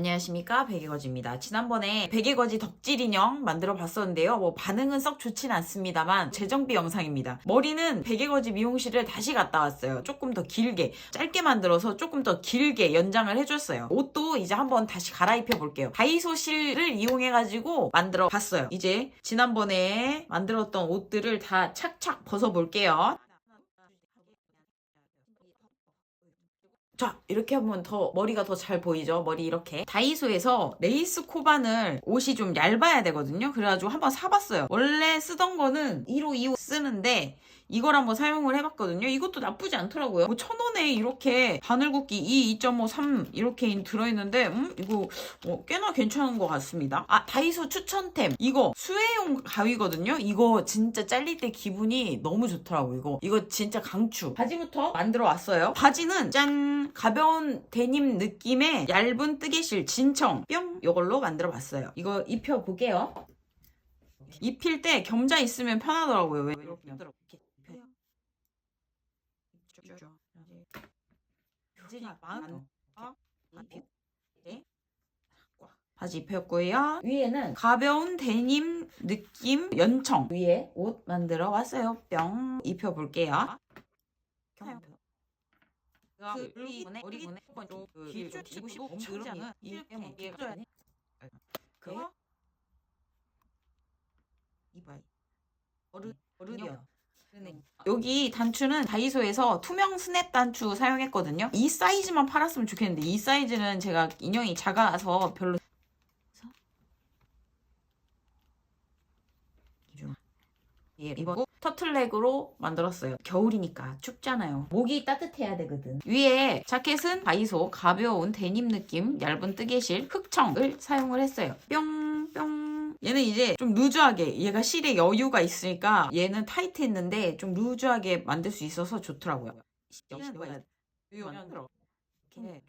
안녕하십니까 베개거지입니다. 지난번에 베개거지 덕질 인형 만들어 봤었는데요. 뭐 반응은 썩 좋진 않습니다만 재정비 영상입니다. 머리는 베개거지 미용실을 다시 갔다 왔어요. 조금 더 길게 짧게 만들어서 조금 더 길게 연장을 해줬어요. 옷도 이제 한번 다시 갈아입혀 볼게요. 다이소 실을 이용해 가지고 만들어 봤어요. 이제 지난번에 만들었던 옷들을 다 착착 벗어 볼게요. 자, 이렇게 하면 더 머리가 더 잘 보이죠? 머리 이렇게. 다이소에서 레이스 코반을 옷이 좀 얇아야 되거든요. 그래가지고 한번 사봤어요. 원래 쓰던 거는 1호, 2호 쓰는데 이걸 한번 사용을 해봤거든요. 이것도 나쁘지 않더라고요. 뭐 천 원에 이렇게 바늘굽기 2, 2.5, 3 이렇게 들어있는데 음 이거 어, 꽤나 괜찮은 것 같습니다. 아 다이소 추천템 이거 수혜용 가위거든요. 이거 진짜 잘릴 때 기분이 너무 좋더라고 이거 이거 진짜 강추. 바지부터 만들어 왔어요. 바지는 짠 가벼운 데님 느낌의 얇은 뜨개실 진청 뿅 이걸로 만들어 봤어요. 이거 입혀 볼게요. 입힐 때 겸자 있으면 편하더라고요. 왜 이렇게 입혀요? 바지 입혔고요. 위에는 가벼운 데님 느낌 연청. 위에 옷 만들어 왔어요. 뿅. 입혀볼게요. 그 우리 우리 길쭉 지고 싶고 그러면 이렇게. 그거? 이봐요. 어른 어른이요. 여기 단추는 다이소에서 투명 스냅 단추 사용했거든요. 이 사이즈만 팔았으면 좋겠는데 이 사이즈는 제가 인형이 작아서 별로 예, 입었고 터틀넥으로 만들었어요. 겨울이니까 춥잖아요. 목이 따뜻해야 되거든. 위에 자켓은 다이소 가벼운 데님 느낌 얇은 뜨개실 흑청을 사용을 했어요. 뿅뿅. 얘는 이제 좀 루즈하게 얘가 실에 여유가 있으니까 얘는 타이트했는데 좀 루즈하게 만들 수 있어서 좋더라고요. 만들어. 좀 예.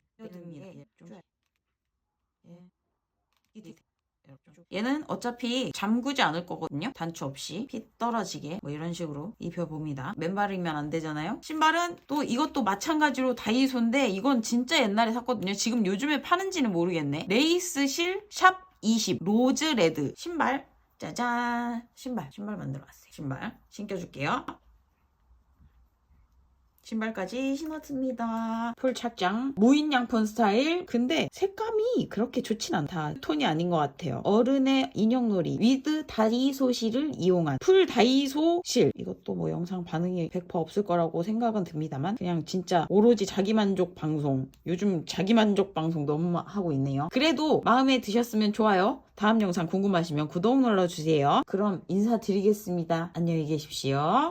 얘는 어차피 잠그지 않을 거거든요. 단추 없이 핏 떨어지게 뭐 이런 식으로 입혀봅니다. 맨발이면 안 되잖아요. 신발은 또 이것도 마찬가지로 다이소인데 이건 진짜 옛날에 샀거든요. 지금 요즘에 파는지는 모르겠네. 레이스 실 샵 20 로즈 레드. 신발. 짜잔. 신발. 신발 만들어 왔어요. 신발. 신겨줄게요. 신발까지 신었습니다. 풀 착장. 무인 양폰 스타일. 근데 색감이 그렇게 좋진 않다. 톤이 아닌 것 같아요. 어른의 인형놀이. 위드 다이소실을 이용한 풀 다이소실. 이것도 뭐 영상 반응이 100% 없을 거라고 생각은 듭니다만 그냥 진짜 오로지 자기만족 방송. 요즘 자기만족 방송 너무 하고 있네요. 그래도 마음에 드셨으면 좋아요. 다음 영상 궁금하시면 구독 눌러주세요. 그럼 인사드리겠습니다. 안녕히 계십시오.